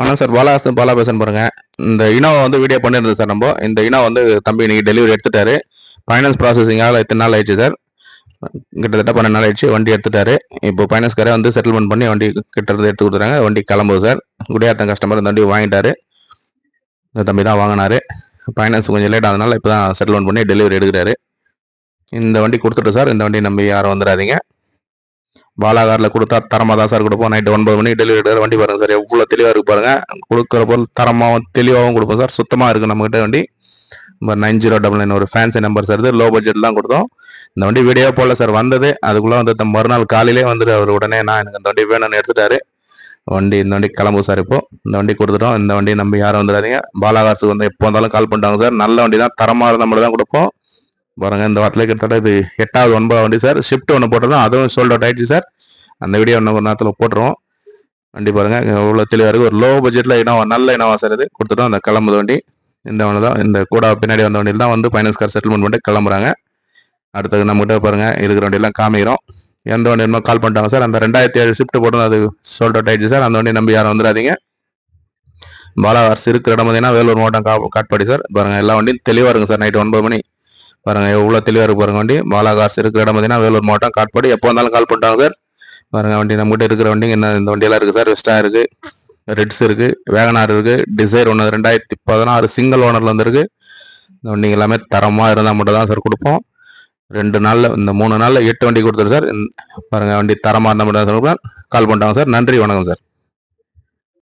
ஆனால் sir பாலாஹாசன் Bala passion பாருங்க. இந்த இனோவா வந்து வீடியோ பண்ணியிருந்தது சார் நம்ம. இந்த இனோவா வந்து தம்பி இன்னைக்கு டெலிவரி எடுத்துட்டாரு. ஃபைனான்ஸ் ப்ராசஸிங்காக எத்தனை நாள் ஆயிடுச்சு சார். கிட்டத்தட்ட பன்னெண்டு நாள் ஆயிடுச்சு வண்டி எடுத்துட்டாரு. இப்போ ஃபைனான்ஸ்காரே வந்து செட்டில்மெண்ட் பண்ணி வண்டி கிட்ட இருந்து எடுத்து கொடுத்துறாங்க வண்டி கிளம்புது சார். குடியாத்தன் கஸ்டமர் இந்த வண்டி வாங்கிட்டாரு. இந்த தம்பி தான் வாங்கினாரு. ஃபைனான்ஸ் கொஞ்சம் லேட் ஆனதுனால இப்போ தான் செட்டில்மெண்ட் பண்ணி டெலிவரி எடுக்கிறாரு. இந்த வண்டி கொடுத்துட்டு சார். இந்த வண்டி நம்பி யாரும் வந்துடாதீங்க. பாலாகாரில் கொடுத்தா தரமாக தான் சார் கொடுப்போம். நைட்டு ஒன்பது மணிக்கு டெலிவரி எடுக்கிற வண்டி பாருங்கள் சார் எவ்வளோ தெளிவாக இருக்கு பாருங்கள் கொடுக்குற பொருள் தரமாகவும் தெளிவாகவும் கொடுப்போம் சார் சுத்தமாக இருக்குது நம்மகிட்ட வண்டி. Number nine zero double nine ஒரு ஃபேன்சி நம்பர் சார் இது லோ பட்ஜெட்லாம் கொடுத்தோம். இந்த வண்டி வீடியோ போடல சார் வந்தது. அதுக்குள்ளே வந்து மறுநாள் காலையிலே வந்துட்டு அவர் உடனே நான் எனக்கு இந்த வண்டி வேணும்னு எடுத்துட்டாரு. வண்டி இந்த வண்டி கிளம்பும் சார் இப்போ. இந்த வண்டி கொடுத்துட்டோம். இந்த வண்டி நம்ம யாரும் வந்துடாதீங்க. பாலாகாசுக்கு வந்து எப்போ வந்தாலும் கால் பண்ணிட்டாங்க சார் நல்ல வண்டி தான். தரமாக இருந்தால் மட்டும் தான் கொடுப்போம். பாருங்கள் இந்த வாரத்தில் கிட்டத்தட்ட இது எட்டாவது ஒன்பதாவது வண்டி சார். ஷிஃப்ட் ஒன்று போட்டிருந்தோம் அதுவும் சோல்ட் அவுட் ஆகிடுச்சு சார். அந்த வீடியோ இன்னும் ஒரு நேரத்தில் போட்டுருவோம். வண்டி பாருங்கள் எவ்வளோ தெளிவாக இருக்குது ஒரு லோ பட்ஜெட்டில் இனோவா நல்ல இனோவா சார் இது. கொடுத்துட்டோம் அந்த கிளம்புது வண்டி. இந்த வண்டி தான் இந்த கூட பின்னாடி வந்த வண்டியில் தான் வந்து ஃபைனான்ஸ் கார் செட்டில்மெண்ட் பண்ணிட்டு கிளம்புறாங்க. அடுத்தது நம்மகிட்ட பாருங்கள் இருக்கிற வண்டியெல்லாம் காமிக்கிறோம். எந்த வண்டி வேணுமோ கால் பண்ணிட்டாங்க சார். அந்த ரெண்டாயிரத்தி ஏழு ஷிஃப்ட் போட்டு அது சோல்ட் அவுட் ஆயிடுச்சு சார். அந்த வண்டி நம்பி யாரும் வந்துடாதீங்க. பாலாவார்ஸ் இருக்கிற இடம் பார்த்தீங்கன்னா வேலூர் மாவட்டம் காட்பாடி சார். பாருங்கள் எல்லா வண்டியும் தெளிவாக இருக்கும் சார். நைட்டு ஒன்பது மணி. பாருங்க எவ்வளோ தெளிவாக இருக்கு பாருங்க வண்டி. மாலா கார்ஸ் இருக்கிற இடம் பார்த்தீங்கன்னா வேலூர் மாவட்டம் காட்பாடு. எப்போ வந்தாலும் கால் பண்ணிட்டாங்க சார். பாருங்க வண்டி நம்மகிட்ட இருக்கிற வண்டி என்ன இந்த வண்டியெல்லாம் இருக்குது சார். வெஸ்டா இருக்குது ரெட்ஸ் இருக்குது வேகனார் இருக்குது டிசைர் ஒன்று ரெண்டாயிரத்தி பதினாறு சிங்கிள் ஓனரில் வந்துருக்கு. இந்த வண்டிங்க எல்லாமே தரமாக இருந்தால் மட்டும் தான் சார் கொடுப்போம். ரெண்டு நாளில் இந்த மூணு நாளில் எட்டு வண்டி கொடுத்துரு சார். பாருங்கள் வண்டி தரமாக இருந்தால் மட்டும் தான் சார் கால் பண்ணிட்டாங்க சார். நன்றி வணக்கம் சார்.